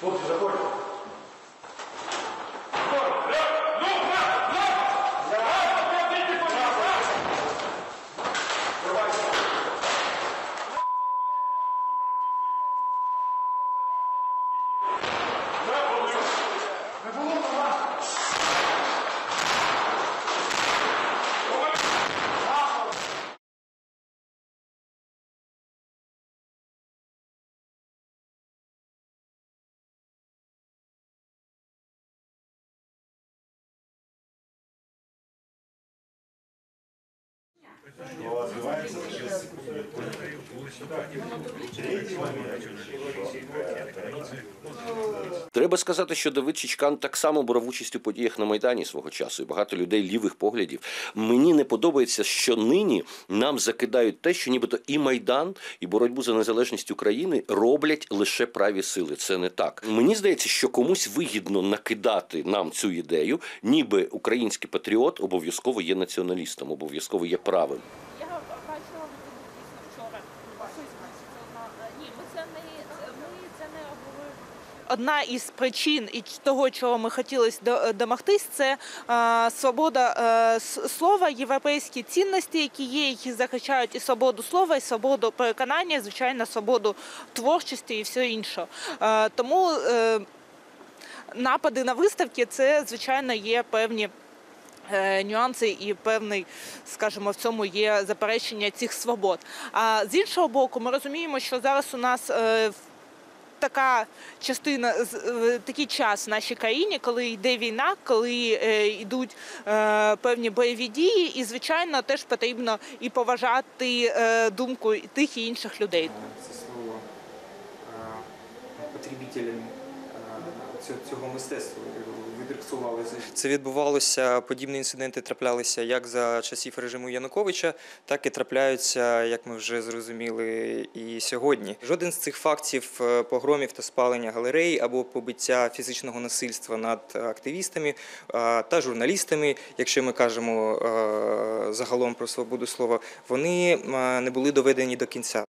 Хлопці, заходьте. що розвивається через секунду. Треба сказати, що Давид Чичкан так само брав участь у подіях на Майдані свого часу, і багато людей лівих поглядів. Мені не подобається, що нині нам закидають те, що нібито і Майдан, і боротьбу за незалежність України роблять лише праві сили. Це не так. Мені здається, що комусь вигідно накидати нам цю ідею, ніби український патріот обов'язково є націоналістом, обов'язково є правим. Я бачила дійсно вчора. Ні, ми це не ми це не обговорили. Одна із причин і того, чого ми хотіли до- домогтись, це е, свобода е, слова, європейські цінності, які є, які захищають і свободу слова, і свободу переконання, і, звичайно, свободу творчості і все інше. Е, тому е, напади на виставки це, звичайно, є певні. е, Нюанси і певний, скажімо, в цьому є заперечення цих свобод. А з іншого боку, ми розуміємо, що зараз у нас е, в- така частина, такий час в нашій країні, коли йде війна, коли е, йдуть е, певні бойові дії, і звичайно теж потрібно і поважати е, думку тих і інших людей. це слово потребителям цього- мистецтва відрексувалися. Це відбувалося, подібні інциденти траплялися як за часів режиму Януковича, так і трапляються, як ми вже зрозуміли, і сьогодні. Жоден з цих фактів е, погромів та спалення галерей або побиття фізичного насильства над активістами та журналістами, якщо ми кажемо е, загалом про свободу слова, вони не були доведені до кінця.